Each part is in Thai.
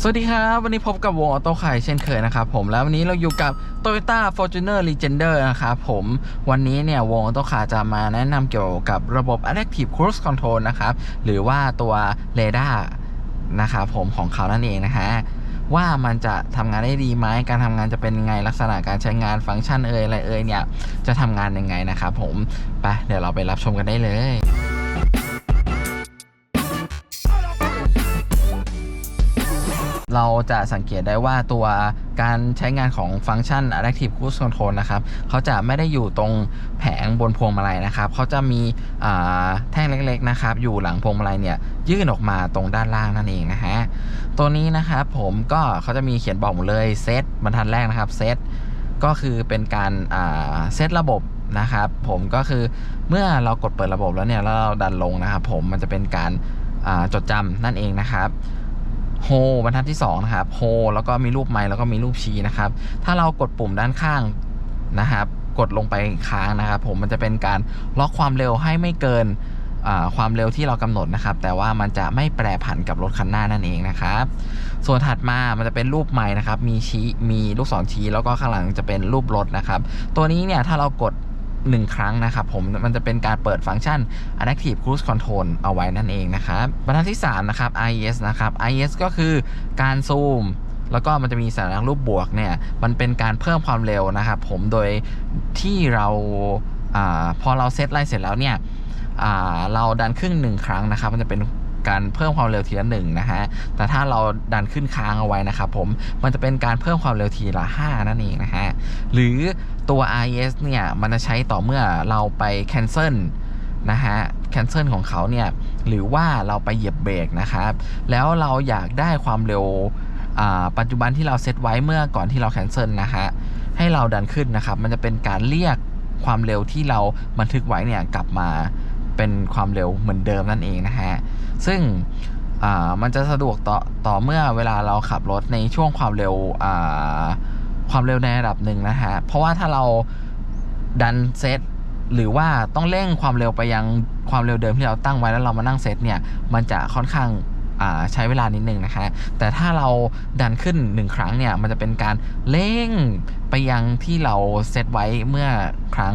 สวัสดีครับ วันนี้พบกับวงออโต้ไข่เช่นเคยนะครับผมแล้ววันนี้เราอยู่กับ Toyota Fortuner Legender นะครับผมวันนี้เนี่ยวงออโต้คาจะมาแนะนำเกี่ยวกับระบบ Adaptive Cruise Control นะครับ หรือว่าตัว r a d a r นะครับผมของเขานั่นเองนะฮะว่ามันจะทำงานได้ดีไหมการทำงานจะเป็นไงลักษณะการใช้งานฟังก์ชันเอ่ยอะไรเอ่ยเนี่ยจะทำงานยังไงนะครับผมไปเดี๋ยวเราไปรับชมกันได้เลย เราจะสังเกตได้ว่าตัวการใช้งานของฟังก์ชัน Adaptive Cruise Control นะครับเขาจะไม่ได้อยู่ตรงแผงบนพวงมาลัยนะครับเขาจะมีแท่งเล็กๆนะครับอยู่หลังพวงมาลัยเนี่ยยื่นออกมาตรงด้านล่างนั่นเองนะฮะตัวนี้นะครับผมก็เขาจะมีเขียนบอกหมดเลยเซตบรรทัดแรกนะครับเซตก็คือเป็นการเซตระบบนะครับผมก็คือเมื่อเรากดเปิดระบบแล้วเนี่ยแล้วเราดันลงนะครับผมมันจะเป็นการจดจำนั่นเองนะครับ โฮบรรทัดที่2นะครับโฮแล้วก็มีรูปไม้แล้วก็มีรูปชี้นะครับ ถ้าเรากดปุ่มด้านข้างนะครับกดลงไปค้างนะครับ ผมมันจะเป็นการล็อกความเร็วให้ไม่เกินความเร็วที่เรากำหนดนะครับ แต่ว่ามันจะไม่แปรผันกับรถคันหน้านั่นเองนะครับ ส่วนถัดมามันจะเป็นรูปไม้นะครับ มีชี้มีลูกศรชี้แล้วก็ข้างหลังจะเป็นรูปรถนะครับ ตัวนี้เนี่ยถ้าเรากด 1 ครั้งนะครับผมมันจะเป็นการเปิดฟังก์ชัน Adaptive Cruise Control เอาไว้นั่นเองนะครับบรรทัดที่3นะครับ IES นะครับ IES ก็คือการซูมแล้วก็มันจะมีสัญลักษณ์รูปบวกเนี่ย มันเป็นการเพิ่มความเร็วนะครับผม โดยที่เราอพอเราเซตไล่เสร็จแล้วเนี่ยเราดันครึ่งหนึ่งครั้งนะครับ มันจะเป็น การเพิ่มความเร็วทีละหนึ่งนะฮะแต่ถ้าเราดันขึ้นค้างเอาไว้นะครับผมมันจะเป็นการเพิ่มความเร็วทีละ 5 นั่นเองนะฮะหรือตัว IS เนี่ยมันจะใช้ต่อเมื่อเราไป cancel นะฮะ cancel ของเขาเนี่ยหรือว่าเราไปเหยียบเบรกนะครับ แล้วเราอยากได้ความเร็วอ่าปัจจุบันที่เราเซตไว้เมื่อก่อนที่เรา cancel นะฮะให้เราดันขึ้นนะครับ มันจะเป็นการเรียกความเร็วที่เราบันทึกไว้เนี่ยกลับมา เป็นความเร็วเหมือนเดิมนั่นเองนะฮะ ซึ่งมันจะสะดวกต่อต่อเมื่อเวลาเราขับรถในช่วงความเร็วความเร็วในระดับหนึ่งนะฮะ เพราะว่าถ้าเราดันเซตหรือว่าต้องเร่งความเร็วไปยังความเร็วเดิมที่เราตั้งไว้แล้วเรามานั่งเซตเนี่ย มันจะค่อนข้างใช้เวลานิดนึงนะคะ แต่ถ้าเราดันขึ้นหนึ่งครั้งเนี่ย มันจะเป็นการเร่งไปยังที่เราเซตไว้เมื่อครั้ง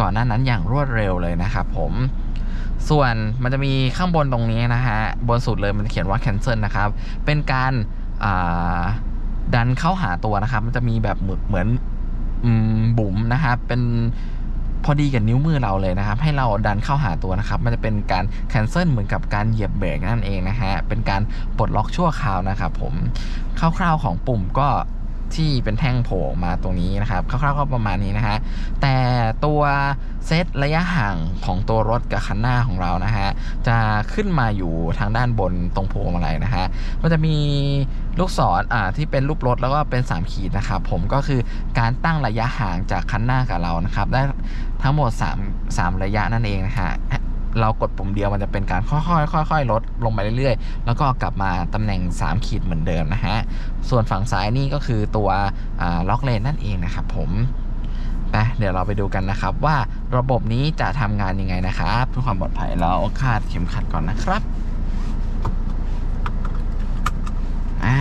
ก่อนหน้านั้นอย่างรวดเร็วเลยนะครับผม ส่วนมันจะมีข้างบนตรงนี้นะฮะ บนสุดเลยมันเขียนว่า cancel นะครับ เป็นการดันเข้าหาตัวนะครับ มันจะมีแบบเหมือนอบุ๋มนะครับ เป็นพอดีกับนิ้วมือเราเลยนะครับ ให้เราดันเข้าหาตัวนะครับ มันจะเป็นการ cancel เหมือนกับการเหยียบเบรกนั่นเองนะฮะ เป็นการปลดล็อกชั่วคราวนะครับผม คร่าวๆของปุ่มก็ ที่เป็นแท่งโผล่มาตรงนี้นะครับคร่าวๆก็ประมาณนี้นะฮะแต่ตัวเซตระยะห่างของตัวรถกับคันหน้าของเรานะฮะจะขึ้นมาอยู่ทางด้านบนตรงพวงมาลัยนะฮะมันจะมีลูกศรอ่าที่เป็นรูปรถแล้วก็เป็น 3 ขีดนะครับผมก็คือการตั้งระยะห่างจากคันหน้ากับเรานะครับได้ทั้งหมด 3 3 ระยะนั่นเองนะฮะ เรากดปุ่มเดียวมันจะเป็นการค่อยๆค่อยๆลดลงไปเรื่อยๆ แล้วก็กลับมาตำแหน่ง 3 ขีดเหมือนเดิมนะฮะ ส่วนฝั่งซ้ายนี่ก็คือตัวล็อกเลนนั่นเองนะครับผมไปเดี๋ยวเราไปดูกันนะครับว่าระบบนี้จะทำงานยังไงนะครับเพื่อความปลอดภัยเราคาดเข็มขัดก่อนนะครับอ่า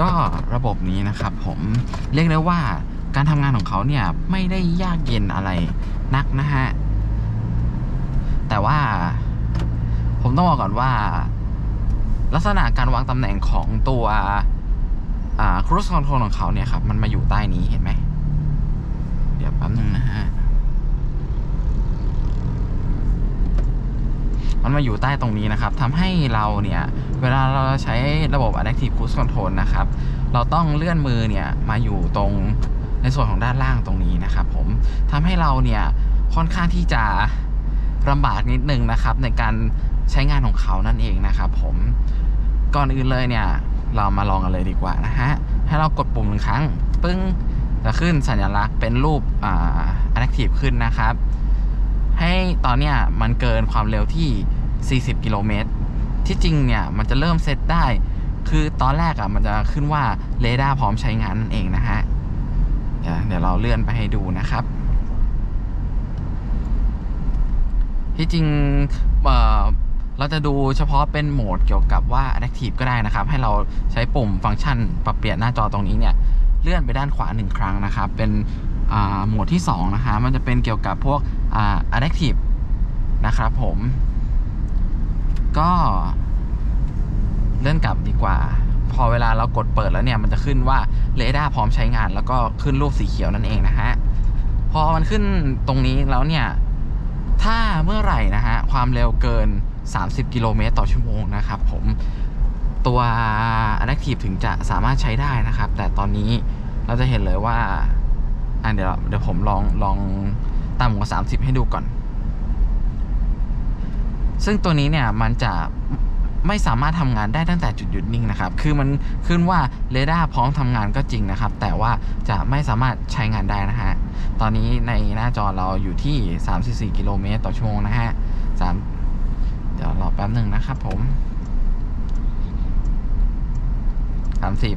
ก็ระบบนี้นะครับผมเรียกได้ว่า การทำงานของเขาเนี่ยไม่ได้ยากเย็นอะไรนักนะฮะ แต่ว่าผมต้องบอกก่อนว่า ลักษณะการวางตำแหน่งของตัวอ่า cruise control ของเขาเนี่ยครับ มันมาอยู่ใต้นี้เห็นไหม เดี๋ยวแป๊บนึงนะฮะ มันมาอยู่ใต้ตรงนี้นะครับทำให้เราเนี่ย เวลาเราใช้ระบบ adaptive cruise control นะครับ เราต้องเลื่อนมือเนี่ย มาอยู่ตรง ในส่วนของด้านล่างตรงนี้นะครับผมทำให้เราเนี่ยค่อนข้างที่จะลำบากนิดนึงนะครับ ในการใช้งานของเขานั่นเองนะครับผมก่อนอื่นเลยเนี่ย เรามาลองกันเลยดีกว่านะฮะ ให้เรากดปุ่มหนึ่งครั้ง ปึ้งจะขึ้นสัญลักษณ์เป็นรูปอ่า active ขึ้นนะครับ ให้ตอนเนี้ยมันเกินความเร็วที่ 40 กิโลเมตร ที่จริงเนี่ยมันจะเริ่มเซตได้ คือตอนแรกอะ่ะมันจะขึ้นว่าเรดาร์พร้อมใช้งานนั่นเองนะฮะ เดี๋ยวเราเลื่อนไปให้ดูนะครับ ที่จริงเเราจะดูเฉพาะเป็นโหมดเกี่ยวกับว่า Adaptive ก็ได้นะครับ ให้เราใช้ปุ่มฟังก์ชัน ปรับเปลี่ยนหน้าจอตรงนี้เนี่ย เลื่อนไปด้านขวาหนึ่งครั้งนะครับ เป็นโหมดที่ 2 นะคะ มันจะเป็นเกี่ยวกับพวกอ่า Adaptive นะครับผม ก็เลื่อนกลับดีกว่า พอเวลาเรากดเปิดแล้วเนี่ยมันจะขึ้นว่าเรดาร์พร้อมใช้งาน แล้วก็ขึ้นรูปสีเขียวนั่นเองนะฮะพอมันขึ้นตรงนี้แล้วเนี่ยถ้าเมื่อไหร่นะฮะความเร็วเกิน 30 กิโลเมตรต่อชั่วโมงนะครับผมตัว Adaptive ถึงจะสามารถใช้ได้นะครับ แต่ตอนนี้เราจะเห็นเลยว่าอะเดี๋ยวเดี๋ยวผมลองลองต่ำกว่า 30 ให้ดูก่อน ซึ่งตัวนี้เนี่ยมันจะ ไม่สามารถทำงานได้ตั้งแต่จุดหยุดนิ่งนะครับ คือมันขึ้นว่าเรดาร์พร้อมทำงานก็จริงนะครับ แต่ว่าจะไม่สามารถใช้งานได้นะฮะ ตอนนี้ในหน้าจอเราอยู่ที่ 34 กิโลเมตรต่อชั่วโมงนะฮะสามเดี๋ยวรอแป๊บหนึ่งนะครับผม 30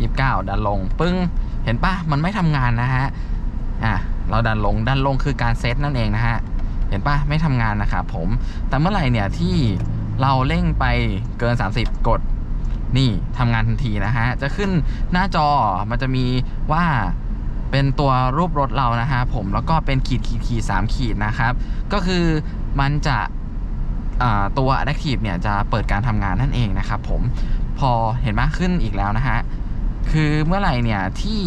29 ดันลง ปึ้ง เห็นปะมันไม่ทำงานนะฮะ อะ เราดันลง ดันลงคือการเซตนั่นเองนะฮะ เห็นปะไม่ทำงานนะครับผม แต่เมื่อไหร่เนี่ยที่ เราเร่งไปเกิน 30 กดนี่ทำงานทันทีนะฮะ จะขึ้นหน้าจอมันจะมีว่าเป็นตัวรูปรถเรานะฮะผมแล้วก็เป็นขีดขีดขีดสามขีดนะครับ ก็คือมันจะตัว Adaptive เนี่ยจะเปิดการทำงานนั่นเองนะครับผมพอเห็นมากขึ้นอีกแล้วนะฮะ คือเมื่อไหร่เนี่ยที่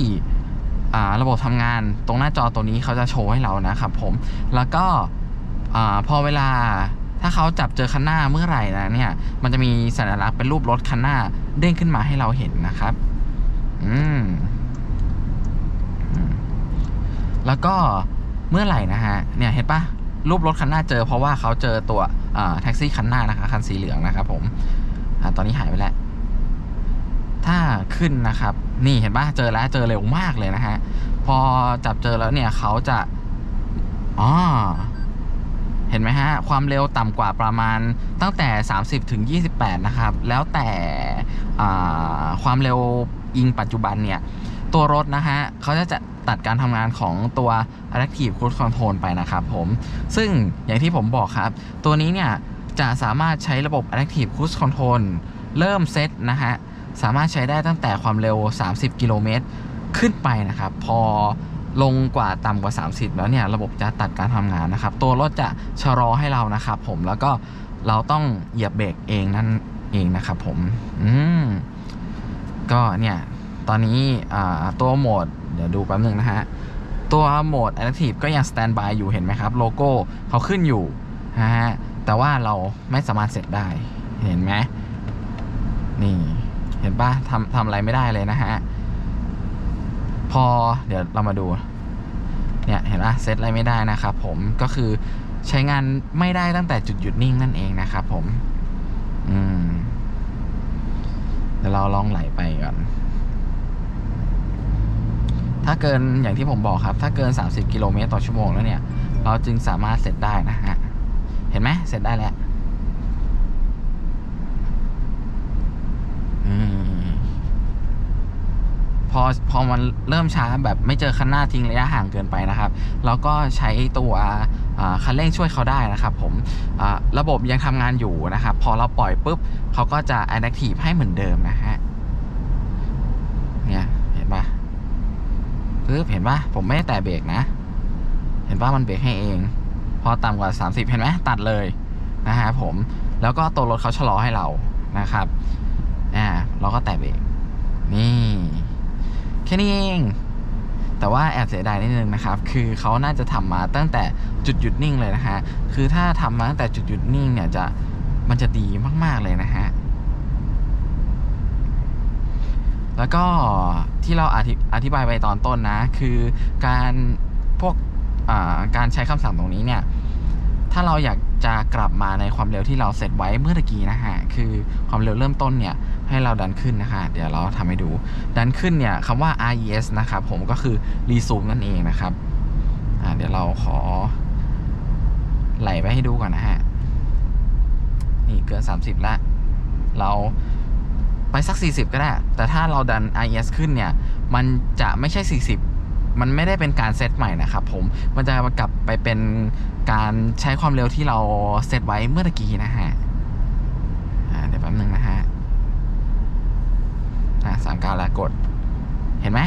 ระบบทำงานตรงหน้าจอตัวนี้เขาจะโชว์ให้เรานะครับผมแล้วก็อพอเวลา ถ้าเขาจับเจอคันหน้าเมื่อไหร่นะเนี่ย มันจะมีสัญลักษณ์เป็นรูปรถคันหน้าเด้งขึ้นมาให้เราเห็นนะครับ อืม แล้วก็เมื่อไหร่นะฮะ เนี่ยเห็นปะรูปรถคันหน้าเจอเพราะว่าเขาเจอตัวอ่าแท็กซี่คันหน้านะคะคันสีเหลืองนะครับผมอ่าตอนนี้หายไปแล้ว ถ้าขึ้นนะครับ นี่เห็นปะเจอแล้วเจอเร็วมากเลยนะฮะ พอจับเจอแล้วเนี่ยเขาจะอ๋อ เห็นไหมฮะ ความเร็วต่ำกว่าประมาณตั้งแต่ 30 ถึง 28 นะครับ แล้วแต่ความเร็วอิงปัจจุบันเนี่ย ตัวรถนะฮะเขาจะจะตัดการทำงานของตัว Adaptive Cruise Control ไปนะครับผม ซึ่งอย่างที่ผมบอกครับ ตัวนี้เนี่ย จะสามารถใช้ระบบ Adaptive Cruise Control เริ่มเซตนะฮะ สามารถใช้ได้ตั้งแต่ความเร็ว 30 กิโลเมตรขึ้นไปนะครับ พอ ลงกว่าต่ำกว่า 30 แล้วเนี่ยระบบจะตัดการทำงานนะครับ ตัวรถจะชะลอให้เรานะครับผมแล้วก็เราต้องเหยียบเบรกเองนั่นเองนะครับผมอืมก็เนี่ยตอนนี้ตัวโหมด เดี๋ยวดูแป๊บนึงนะฮะ ตัวโหมด Adaptive ก็ยังสแตนบายอยู่เห็นไหมครับ โลโก้เขาขึ้นอยู่นะฮะแต่ว่าเราไม่สามารถเสร็จได้เห็นไหมนี่ เห็นปะทำทำอะไรไม่ได้เลยนะฮะ พอเดี๋ยวเรามาดู เนี่ยเห็นปะเซตอะไรไม่ได้นะครับผมก็คือใช้งานไม่ได้ตั้งแต่จุดหยุดนิ่งนั่นเองนะครับผม อืมเดี๋ยวเราลองไหลไปก่อน ถ้าเกินอย่างที่ผมบอกครับ ถ้าเกิน 30 กิโลเมตรต่อชั่วโมงแล้วเนี่ย เราจึงสามารถเสร็จได้นะฮะ เห็นไหมเสร็จได้แล้วอืมพ อพอมันเริ่มช้าแบบไม่เจอคันหน้าทิ้งระยะห่างเกินไปนะครับเราก็ใช้ตัวคันเร่งช่วยเขาได้นะครับผมระบบยังทำงานอยู่นะครับ พอเราปล่อยปุ๊บเขาก็จะ adaptive ให้เหมือนเดิมนะฮะเนี่ยเห็นปะปึ๊บเห็นปะผมไม่ได้แตะเบรกนะ เห็นปะมันเบรกให้เอง พอต่ำกว่า 30 เห็นไหมตัดเลยนะฮะผมแล้วก็ตัวรถเขาชะลอให้เรานะครับอ่าเราก็แตะเบรกนี่ แค่นี้เองแต่ว่าแอบเสียดายนิดนึงนะครับ คือเขาน่าจะทำมาตั้งแต่จุดหยุดนิ่งเลยนะฮะ คือถ้าทำมาตั้งแต่จุดหยุดนิ่งเนี่ยจะมันจะดีมาก ๆ เลยนะฮะ แล้วก็ที่เราอธิอธิบายไปตอนต้นนะ คือการพวกอ่าการใช้คำสั่งตรงนี้เนี่ย ถ้าเราอยากจะกลับมาในความเร็วที่เราเซตไว้เมื่อตะกี้นะฮะ คือความเร็วเริ่มต้นเนี่ย ให้เราดันขึ้นนะคะ เดี๋ยวเราทำให้ดู ดันขึ้นเนี่ยคำว่า RES นะครับผมก็คือ resume นั่นเองนะครับ อ่าเดี๋ยวเราขอ ไหลไปให้ดูก่อนนะฮะ นี่เกิน 30แล้วเราไปสัก 40 ก็ได้ แต่ถ้าเราดัน IS ขึ้นเนี่ย มันจะไม่ใช่ 40 มันไม่ได้เป็นการเซตใหม่นะครับผมมันจะกลับไปเป็นการใช้ความเร็วที่เราเซตไว้เมื่อกี้นะฮะเดี๋ยวแป๊บนึงนะฮะสามการแล้วกดเห็นไหม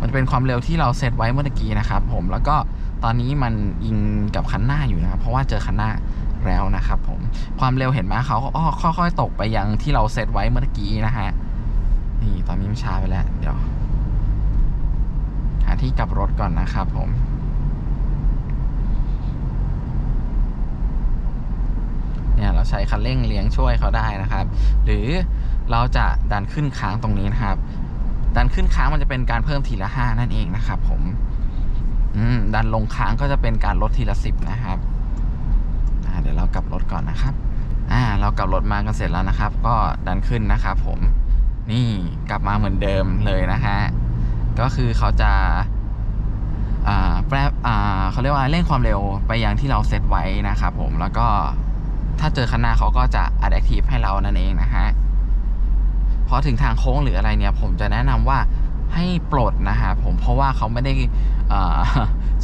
มันเป็นความเร็วที่เราเซตไว้เมื่อกี้นะครับผมแล้วก็ตอนนี้มันยิงกับคันหน้าอยู่นะครับเพราะว่าเจอคันหน้าแล้วนะครับผมความเร็วเห็นไหมเขาก็ค่อยๆตกไปยังที่เราเซตไว้เมื่อกี้นะฮะนี่ตอนนี้มันช้าไปแล้ว เดี๋ยว ที่กลับรถก่อนนะครับผม เนี่ยเราใช้คันเร่งเลี้ยงช่วยเขาได้นะครับ หรือเราจะดันขึ้นค้างตรงนี้นะครับ ดันขึ้นค้างมันจะเป็นการเพิ่มทีละห้านั่นเองนะครับผมดันลงค้างก็จะเป็นการลดทีละสิบนะครับเดี๋ยวเรากลับรถก่อนนะครับ อ่า เรากลับรถมากันเสร็จแล้วนะครับ ก็ดันขึ้นนะครับผม นี่กลับมาเหมือนเดิมเลยนะฮะ ก็คือเขาจะแปรเขาเรียกว่าเร่งความเร็วไปอย่างที่เราเซตไว้นะครับผมแล้วก็ถ้าเจอคันหน้าเขาก็จะ adaptive ให้เรานั่นเองนะฮะพอถึงทางโค้งหรืออะไรเนี่ย ผมจะแนะนำว่าให้ปลดนะฮะผมเพราะว่าเขาไม่ได้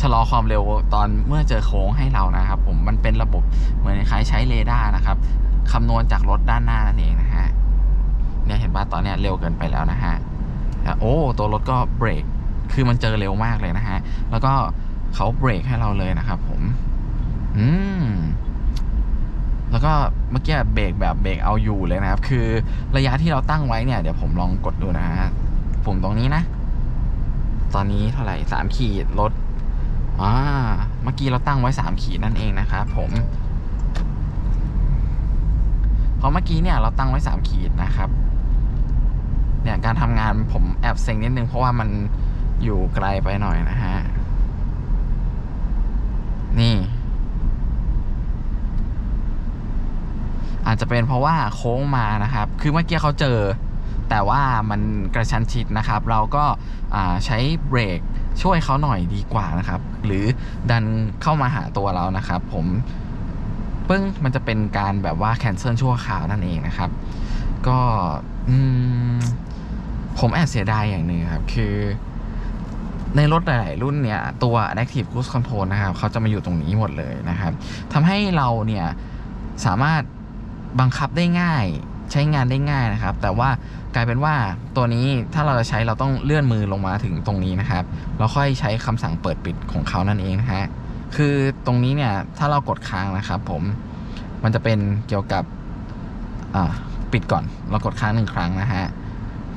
ชะลอความเร็วตอนเมื่อเจอโค้งให้เรานะครับ ผมมันเป็นระบบเหมือนคล้ายใช้เรดาร์นะครับคำนวณจากรถด้านหน้านั่นเองนะฮะเนี่ยเห็นป่ะตอนเนี้ยเร็วเกินไปแล้วนะฮะ โอ้ตัวรถก็เบรกคือมันเจอเร็วมากเลยนะฮะ แล้วก็เขาเบรกให้เราเลยนะครับผม อืม แล้วก็เมื่อกี้เบรกแบบเบรกเอาอยู่เลยนะครับ คือระยะที่เราตั้งไว้เนี่ย เดี๋ยวผมลองกดดูนะฮะ ปุ่มตรงนี้นะ ตอนนี้เท่าไหร่สามขีดลดอ่าเมื่อกี้เราตั้งไว้สามขีดนั่นเองนะครับผมเพราะเมื่อกี้เนี่ยเราตั้งไว้สามขีดนะครับ เนี่ยการทำงานผมแอบเซ็งนิดนึง เพราะว่ามันอยู่ไกลไปหน่อยนะฮะ นี่ อาจจะเป็นเพราะว่าโค้งมานะครับ คือเมื่อกี้เขาเจอ แต่ว่ามันกระชั้นชิดนะครับ เราก็าใช้เบรกช่วยเขาหน่อยดีกว่านะครับ หรือดันเข้ามาหาตัวเรานะครับ ผมปึ้งมันจะเป็นการแบบว่าแคนเซิลชั่วคราวนั่นเองนะครับ ก็ อืม ผมแอบเสียดายอย่างหนึ่งครับ คือในรถหลาย ๆ รุ่นเนี่ย ตัว Adaptive Cruise Control นะครับเขาจะมาอยู่ตรงนี้หมดเลยนะครับทำให้เราเนี่ย สามารถบังคับได้ง่ายใช้งานได้ง่ายนะครับ แต่ว่ากลายเป็นว่าตัวนี้ถ้าเราจะใช้เราต้องเลื่อนมือลงมาถึงตรงนี้นะครับแล้วค่อยใช้คำสั่งเปิดปิดของเขานั่นเองนะฮะคือตรงนี้เนี่ยถ้าเรากดค้างนะครับ ผมมันจะเป็นเกี่ยวกับปิดก่อน เรากดค้างหนึ่งครั้งนะฮะ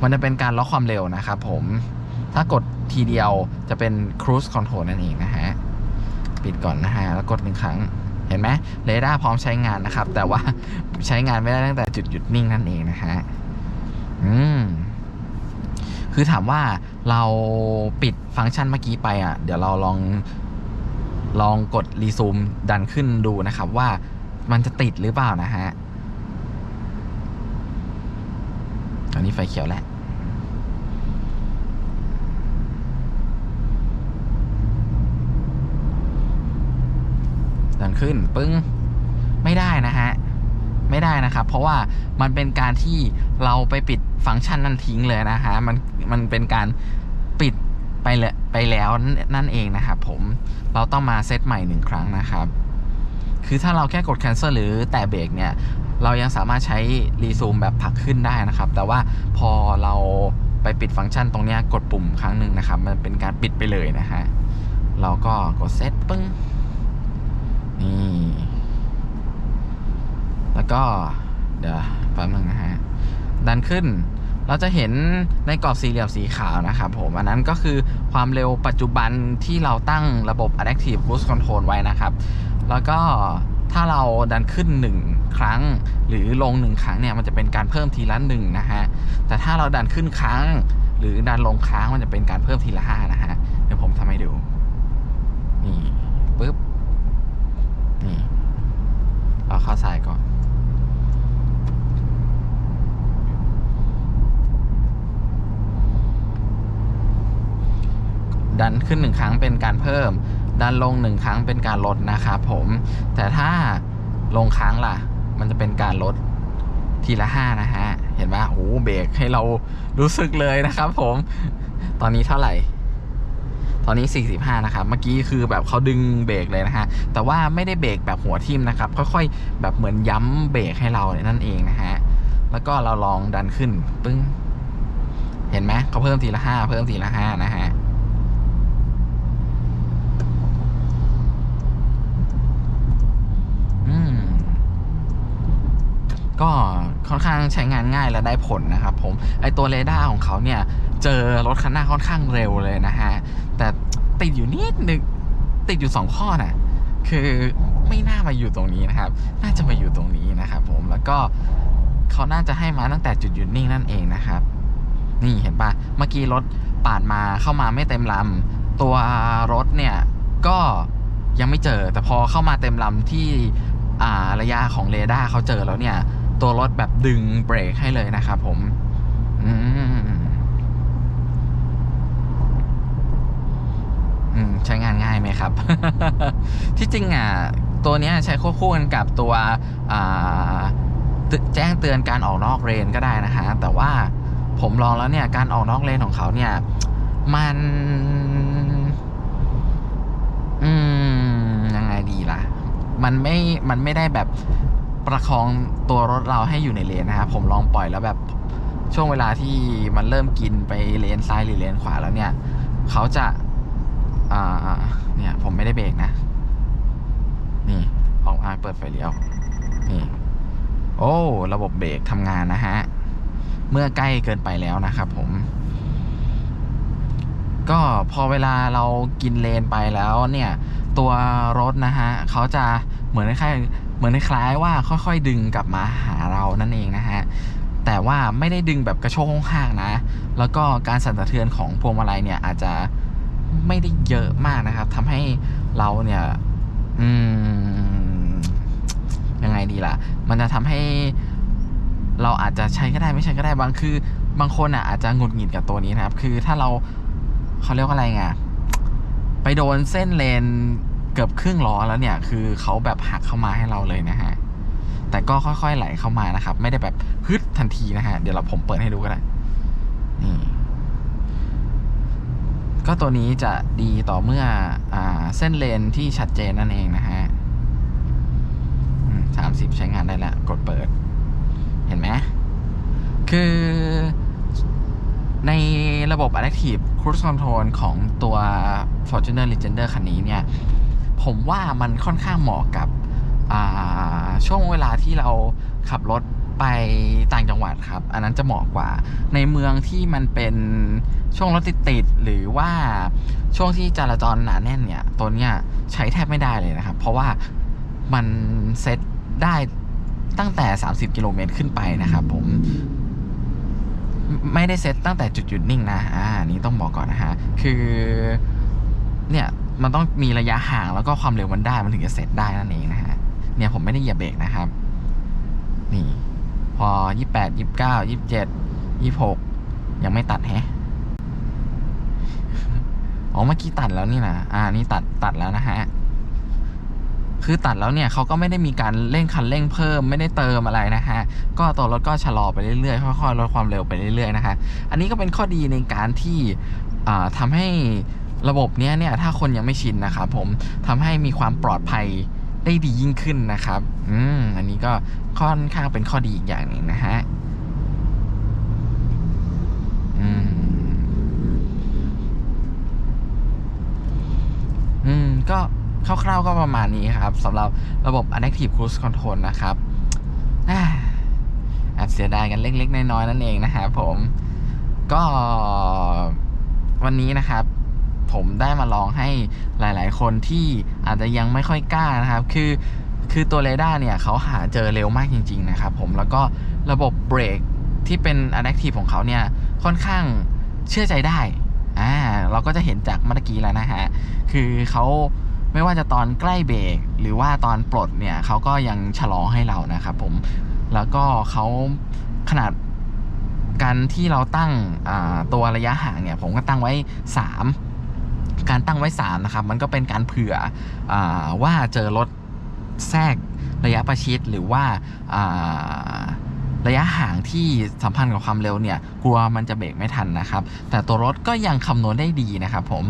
มันจะเป็นการล็อกความเร็วนะครับผม ถ้ากดทีเดียวจะเป็น cruise control นั่นเองนะฮะ ปิดก่อนนะฮะ แล้วกดหนึ่งครั้ง เห็นไหมเรดาร์พร้อมใช้งานนะครับ แต่ว่าใช้งานไม่ได้ตั้งแต่จุดหยุดนิ่งนั่นเองนะฮะ อืม คือถามว่าเราปิดฟังก์ชันเมื่อกี้ไปอะ เดี๋ยวเราลองลองกดรีซูมดันขึ้นดูนะครับว่ามันจะติดหรือเปล่านะฮะ ต อนนี้ไฟเขียวแล้วดันขึ้นปึ้งไม่ได้นะฮะ ไม่ได้นะครับ เพราะว่ามันเป็นการที่เราไปปิดฟังก์ชันนั้นทิ้งเลยนะฮะมันมันเป็นการปิดไปเลยไปแล้วนั่นเองนะครับผมเราต้องมาเซตใหม่หนึ่งครั้งนะครับ คือถ้าเราแค่กด cancel หรือแตะเบรกเนี่ย เรายังสามารถใช้รีซูมแบบผลักขึ้นได้นะครับ แต่ว่าพอเราไปปิดฟังก์ชันตรงนี้กดปุ่มครั้งหนึ่งนะครับ มันเป็นการปิดไปเลยนะฮะเราก็กดเซตปึ้งนี่แล้วก็เดี๋ยวแป๊บนึงนะฮะดันขึ้นเราจะเห็นในกรอบสี่เหลี่ยมสีขาวนะครับผม อันนั้นก็คือความเร็วปัจจุบันที่เราตั้งระบบ Adaptive Cruise Control ไว้นะครับ แล้วก็ ถ้าเราดันขึ้น 1 ครั้ง หรือลง 1 ครั้งเนี่ยมันจะเป็นการเพิ่มทีละหนึ่งนะฮะแต่ถ้าเราดันขึ้นครั้ง หรือดันลงครั้งมันจะเป็นการเพิ่มทีละห้านะฮะเดี๋ยวผมทำให้ดูนี่ปึ๊บนี่เราเข้าซ้ายก่อนดันขึ้นหนึ่งครั้งเป็นการเพิ่ม ดันลงหนึ่งครั้งเป็นการลดนะครับผม แต่ถ้าลงครั้งล่ะ มันจะเป็นการลดทีละห้านะฮะ เห็นไหมโอ้โหเบรกให้เรารู้สึกเลยนะครับผม ตอนนี้เท่าไหร่ ตอนนี้ 45 นะครับ เมื่อกี้คือแบบเขาดึงเบรกเลยนะฮะ แต่ว่าไม่ได้เบรกแบบหัวทิ่มนะครับ ค่อยๆ แบบเหมือนย้ำเบรกให้เราเนี่ยนั่นเองนะฮะ แล้วก็เราลองดันขึ้น ปึ้ง เห็นห็นไหมเขาเพิ่มทีละห้าเพิ่มทีละห้านะฮะ อืม ก็ค่อนข้างใช้งานง่ายและได้ผลนะครับผมไอตัวเรดาร์ของเขาเนี่ยเจอรถคันหน้าค่อนข้างเร็วเลยนะฮะแต่ติดอยู่นิดนึงติดอยู่สองข้อน่ะคือไม่น่ามาอยู่ตรงนี้นะครับ น่าจะมาอยู่ตรงนี้นะครับผมแล้วก็เขาน่าจะให้มาตั้งแต่จุดหยุดนิ่งนั่นเองนะครับ นี่เห็นปะเมื่อกี้รถปาดมาเข้ามาไม่เต็มลำตัวรถเนี่ยก็ยังไม่เจอ แต่พอเข้ามาเต็มลำที่ระยะของเรดาร์เขาเจอแล้วเนี่ย ตัวรถแบบดึงเบรกให้เลยนะครับผมอืมอืมใช้งานง่ายไหมครับ ที่จริงอะ ตัวนี้ใช้ควบคู่กันกับตัวแจ้งเตือนการออกนอกเลนก็ได้นะฮะ แต่ว่าผมลองแล้วเนี่ย การออกนอกเลนของเขาเนี่ย มัน อืมยังไงดีล่ะ มันไม่ มันไม่ได้แบบ ประคองตัวรถเราให้อยู่ในเลนนะครับผมลองปล่อยแล้วแบบช่วงเวลาที่มันเริ่มกินไปเลนซ้ายหรือเลนขวาแล้วเนี่ยเขาจะอ่าเนี่ยผมไม่ได้เบรกนะ นี่ออกมาเปิดไฟเลี้ยวนี่ โอ้ระบบเบรกทำงานนะฮะ เมื่อใกล้เกินไปแล้วนะครับผม ก็พอเวลาเรากินเลนไปแล้วเนี่ย ตัวรถนะฮะเขาจะเหมือนคล้ายๆ เหมือนคล้ายๆว่าค่อยๆดึงกลับมาหาเรานั่นเองนะฮะแต่ว่าไม่ได้ดึงแบบกระโชกข้างนะ แล้วก็การสั่นสะเทือนของพวงมาลัยเนี่ยอาจจะไม่ได้เยอะมากนะครับทำให้เราเนี่ยอืมยังไงดีล่ะ มันจะทำให้เราอาจจะใช้ก็ได้ไม่ใช้ก็ได้บางคือบางคนอะอาจจะหงุดหงิดกับตัวนี้นะครับ คือถ้าเราเขาเรียกว่าอะไรไงไปโดนเส้นเลน เกือบครึ่งล้อแล้วเนี่ย คือเขาแบบหักเข้ามาให้เราเลยนะฮะ แต่ก็ค่อยๆไหลเข้ามานะครับ ไม่ได้แบบฮึดทันทีนะฮะ เดี๋ยวเราผมเปิดให้ดูก็ได้นี่ก็ตัวนี้จะดีต่อเมื่ออเส้นเลนที่ชัดเจนนั่นเองนะฮะสามสิบใช้งานได้แล้ว กดเปิด เห็นไหม คือในระบบ Adaptive Cruise Control ของตัว Fortuner Legender คันนี้เนี่ย ผมว่ามันค่อนข้างเหมาะกับช่วงเวลาที่เราขับรถไปต่างจังหวัดครับ อันนั้นจะเหมาะกว่า ในเมืองที่มันเป็นช่วงรถติดๆหรือว่าช่วงที่จราจรหนาแน่นเนี่ย ตัวเนี้ยใช้แทบไม่ได้เลยนะครับ เพราะว่ามันเซ็ตได้ตั้งแต่ 30 กิโลเมตรขึ้นไปนะครับผม ไม่ได้เซตตั้งแต่จุดหยุดนิ่งนะอ่านี้ต้องบอกก่อนนะฮะ คือเนี่ย มันต้องมีระยะห่างแล้วก็ความเร็วมันได้มันถึงจะเซตได้นั่นเองนะฮะเนี่ยผมไม่ได้เหยียบเบรกนะครับ นี่ พอยี่แปดยี่เก้ายี่เจ็ดยี่หกยังไม่ตัดแฮะอ๋อเมื่อกี้ตัดแล้วนี่นะอ่านี่ตัดตัดแล้วนะฮะคือตัดแล้วเนี่ยเขาก็ไม่ได้มีการเร่งคันเร่งเพิ่มไม่ได้เติมอะไรนะฮะก็ตัวรถก็ชะลอไปเรื่อยๆค่อยๆลดความเร็วไปเรื่อยๆนะฮะอันนี้ก็เป็นข้อดีในการที่ทำให้ ระบบเนี้ยเนี่ยถ้าคนยังไม่ชินนะครับผมทำให้มีความปลอดภัยได้ดียิ่งขึ้นนะครับ อืม อันนี้ก็ค่อนข้างเป็นข้อดีอีกอย่างหนึ่งนะฮะ อืม อืม ก็คร่าวๆก็ประมาณนี้ครับสำหรับระบบ Adaptive Cruise Control นะครับแอบเสียดายกันเล็ก ๆ น้อยๆนั่นเองนะครับผม ก็วันนี้นะครับ ผมได้มาลองให้หลายๆ คนที่อาจจะยังไม่ค่อยกล้านะครับ คือคือตัวเรดาร์เนี่ยเขาหาเจอเร็วมากจริง ๆ นะครับผมแล้วก็ระบบเบรกที่เป็น Adaptive ของเขาเนี่ยค่อนข้างเชื่อใจได้อ่าเราก็จะเห็นจากเมื่อกี้แล้วนะฮะ คือเขาไม่ว่าจะตอนใกล้เบรกหรือว่าตอนปลดเนี่ยเขาก็ยังชะลอให้เรานะครับผมแล้วก็เขาขนาดการที่เราตั้งตัวระยะห่างเนี่ย ผมก็ตั้งไว้ 3 การตั้งไว้3นะครับ มันก็เป็นการเผื่ออว่าเจอรถแทรกระยะประชิดหรือว่าระยะห่างที่สัมพันธ์กับความเร็วเนี่ยกลัวมันจะเบรกไม่ทันนะครับ แต่ตัวรถก็ยังคำนวณได้ดีนะครับผม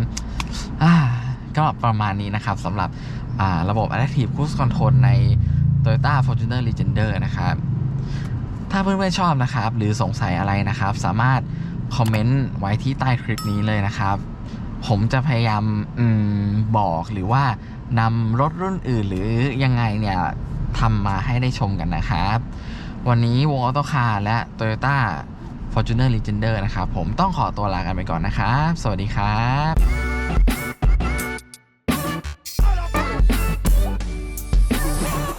ก็ประมาณนี้นะครับสำหรับระบบ Adaptive Cruise Control ใน Toyota Fortuner Legender นะครับ ถ้าเพื่อนๆชอบนะครับ หรือสงสัยอะไรนะครับ สามารถคอมเมนต์ไว้ที่ใต้คลิปนี้เลยนะครับ ผมจะพยายามอมบอกหรือว่านำรถรุ่นอื่นหรือยังไงเนี่ยทำมาให้ได้ชมกันนะครับ วันนี้วงออโตคาร์และ Toyota Fortuner Legender นะครับ ผมต้องขอตัวลากันไปก่อนนะครับ สวัสดีครับ